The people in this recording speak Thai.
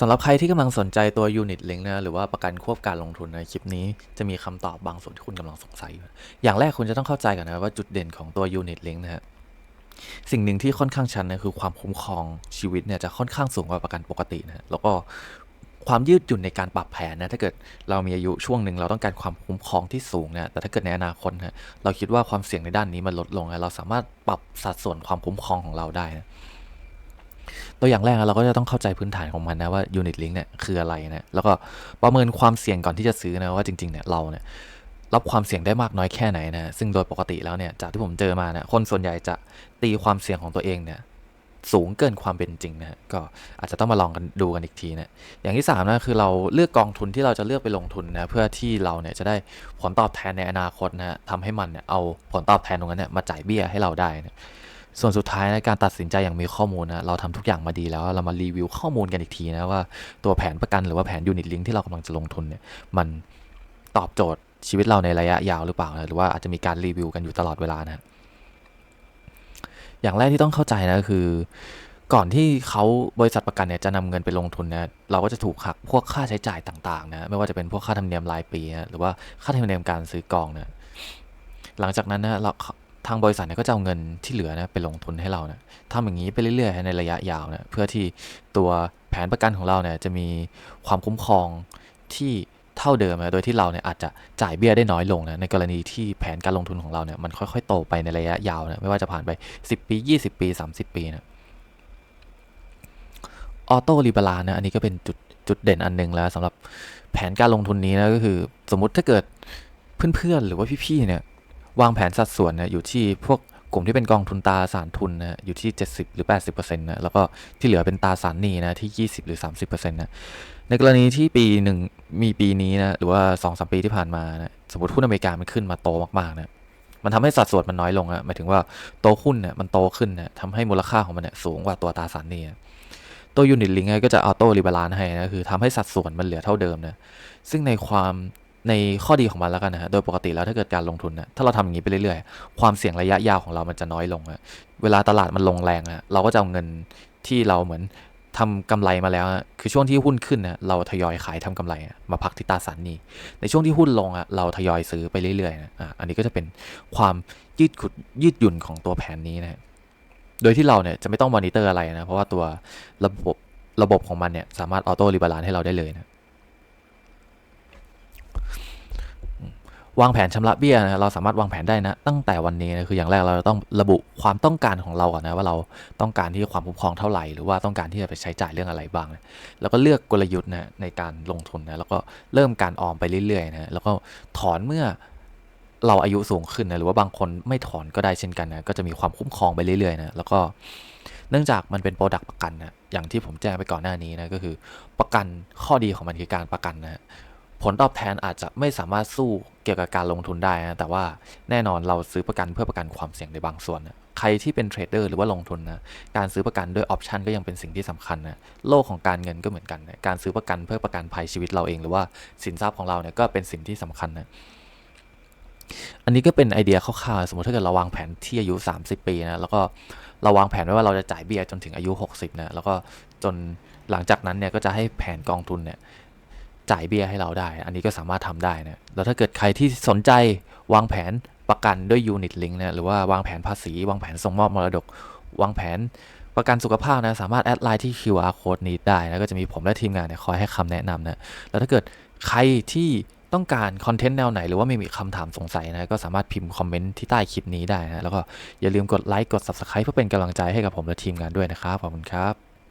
สำหรับใครที่กำลังสนใจตัว Unit Link นะหรือว่าประกันควบการลงทุนในคลิปนี้จะมีคำตอบบางส่วนที่คุณกำลังสงสัยอยู่ อย่างแรกคุณจะต้องเข้าใจก่อนนะว่าจุดเด่นของตัว Unit Link นะฮะสิ่งหนึ่งที่ค่อนข้างชันนะคือความคุ้มครองชีวิตเนี่ยจะค่อนข้างสูงกว่าประกันปกตินะฮะแล้วก็ความยืดหยุ่นในการปรับแผนนะถ้าเกิดเรามีอายุช่วงหนึ่งเราต้องการความคุ้มครองที่สูงนะแต่ถ้าเกิดในอนาคตนะเราคิดว่าความเสี่ยงในด้านนี้มันลดลงนะเราสามารถปรับสัดส่วนความคุ้มครองของเราได้นะ ตัวอย่างแรกนะเราก็จะต้องเข้าใจพื้นฐานของมันนะว่า Unit Link เนี่ยคืออะไรนะแล้วก็ประเมินความเสี่ยงก่อนที่จะซื้อนะว่าจริงๆเนี่ยเราเนี่ยรับความเสี่ยงได้มากน้อยแค่ไหนนะซึ่งโดยปกติแล้วเนี่ยจากที่ผมเจอมานะคนส่วนใหญ่จะตีความเสี่ยงของตัวเองเนี่ยสูงเกินความเป็นจริงนะก็อาจจะต้องมาลองกันดูกันอีกทีนะอย่างที่สามนะคือเราเลือกกองทุนที่เราจะเลือกไปลงทุนนะเพื่อที่เราเนี่ยจะได้ผลตอบแทนในอนาคตนะทำให้มันเนี่ยเอาผลตอบแทนตรงนั้นเนี่ยมาจ่ายเบี้ยให้เราได้นะ ส่วนสุดท้ายในการตัดสินใจอย่างมีข้อมูลนะเราทำทุกอย่างมาดีแล้ว เรามารีวิวข้อมูลกันอีกทีนะว่าตัวแผนประกันหรือว่าแผนยูนิตลิงที่เรากำลังจะลงทุนเนี่ยมันตอบโจทย์ชีวิตเราในระยะยาวหรือเปล่านะหรือว่าอาจจะมีการรีวิวกันอยู่ตลอดเวลานะอย่างแรกที่ต้องเข้าใจนะคือก่อนที่เขาบริษัทประกันเนี่ยจะนำเงินไปลงทุนนะเราก็จะถูกหักพวกค่าใช้จ่ายต่างๆนะไม่ว่าจะเป็นพวกค่าธรรมเนียมรายปีนะหรือว่าค่าธรรมเนียมการซื้อกองนะหลังจากนั้นนะเรา ทางบริษัทเนี่ยก็จะเอาเงินที่เหลือนะไปลงทุนให้เราเนะทำอย่างนี้ไปเรื่อยๆในระยะยาวนะเพื่อที่ตัวแผนประกันของเราเนี่ยจะมีความคุ้มครองที่เท่าเดิมนะโดยที่เราเนี่ยอาจจะจ่ายเบี้ยได้น้อยลงนะในกรณีที่แผนการลงทุนของเราเนี่ยมันค่อยๆ โตไปในระยะยาวนะไม่ว่าจะผ่านไป 10 ปี 20 ปี 30 ปีนะออโต้รีบาลานนะอันนี้ก็เป็นจุดจุดเด่นอันหนึงแล้วสำหรับแผนการลงทุนนี้นะก็คือ สมมติถ้าเกิดเพื่อนๆหรือว่าพี่ๆเนี่ย วางแผนสัดส่วนนะอยู่ที่พวกกลุ่มที่เป็นกองทุนตาสารทุนนะอยู่ที่ 70 หรือ 80%นะแล้วก็ที่เหลือเป็นตาสารหนี้นะที่ 20 หรือ 30%นะในกรณีที่ปีหนึ่งมีปีนี้นะหรือว่า2อสปีที่ผ่านมานะสมมติหุ้นอเมริกามันขึ้นมาโตมากๆนะมันทำให้สัดส่วนมันน้อยลงอะหมายถึงว่าโตหุ้นเนี่ยมันโตขึ้นนะทำให้มูลค่าของมันเนี่ยสูงกว่าตัวตราสารนี้นะตัวยูนิตลิงก์ก็จะออโต้รีบาลานให้นะคือทำให้สัดส่วนมันเหลือเท่าเดิมนะซึ่งในความ ในข้อดีของมันแล้วกันนะฮะ โดยปกติแล้วถ้าเกิดการลงทุนนะถ้าเราทำอย่างนี้ไปเรื่อยๆ ความเสี่ยงระยะยาวของเรามันจะน้อยลงอะเวลาตลาดมันลงแรงอะเราก็จะเอาเงินที่เราเหมือนทำกำไรมาแล้วอะคือช่วงที่หุ้นขึ้นนะเราทยอยขายทำกำไรอะมาพักที่ตราสารนี้ ในช่วงที่หุ้นลงอะเราทยอยซื้อไปเรื่อยๆนะอะอันนี้ก็จะเป็นความยืดขุดยืดหยุ่นของตัวแผนนี้นะโดยที่เราเนี่ยจะไม่ต้องมอนิเตอร์อะไรนะ เพราะว่าตัวระบบระบบของมันเนี่ยสามารถออโต้รีบาลานให้เราได้เลยนะ วางแผนชำระเบี้ยนะเราสามารถวางแผนได้นะ ตั้งแต่วันนี้นะคืออย่างแรกเราต้องระบุความต้องการของเราก่อนนะว่าเราต้องการที่ความคุ้มครองเท่าไหร่หรือว่าต้องการที่จะไปใช้จ่ายเรื่องอะไรบ้างนะแล้วก็เลือกกลยุทธ์นะในการลงทุนนะแล้วก็เริ่มการออมไปเรื่อยๆนะแล้วก็ถอนเมื่อเราอายุสูงขึ้นนะหรือว่าบางคนไม่ถอนก็ได้เช่นกันนะก็จะมีความคุ้มครองไปเรื่อยๆนะแล้วก็เนื่องจากมันเป็นโปรดักต์ประกันนะอย่างที่ผมแจ้งไปก่อนหน้านี้นะก็คือประกันข้อดีของมันคือการประกันนะ ผลตอบแทนอาจจะไม่สามารถสู้เกี่ยวกับการลงทุนได้นะแต่ว่าแน่นอนเราซื้อประกันเพื่อประกันความเสี่ยงในบางส่วนนะใครที่เป็นเทรดเดอร์หรือว่าลงทุนนะการซื้อประกันด้วยออปชันก็ยังเป็นสิ่งที่สำคัญนะโลกของการเงินก็เหมือนกันนะการซื้อประกันเพื่อประกันภัยชีวิตเราเอง หรือว่าสินทรัพย์ของเราเนี่ยก็เป็นสิ่งที่สำคัญนะอันนี้ก็เป็นไอเดียคร่าวๆสมมติถ้าเกิดเราวางแผนที่อายุ 30 ปีนะแล้วก็เราวางแผนไว้ว่าเราจะจ่ายเบี้ยจนถึงอายุ 60นะแล้วก็จนหลังจากนั้นเนี่ยก็จะให้แผนกองทุนเนี่ย จ่ายเบี้ยให้เราได้ อันนี้ก็สามารถทำได้นะ แล้วถ้าเกิดใครที่สนใจวางแผนประกันด้วย Unit Link นะหรือว่าวางแผนภาษี วางแผนส่งมอบมรดก วางแผนประกันสุขภาพนะสามารถแอดไลน์ที่ QR code นี้ได้นะก็จะมีผมและทีมงานเนี่ยคอยให้คำแนะนำนะแล้วถ้าเกิดใครที่ต้องการคอนเทนต์แนวไหนหรือว่าไม่มีคำถามสงสัยนะก็สามารถพิมพ์คอมเมนต์ที่ใต้คลิปนี้ได้นะแล้วก็อย่าลืมกดไลค์กด Subscribe เพื่อเป็นกำลังใจให้กับผมและทีมงานด้วยนะครับขอบคุณครับ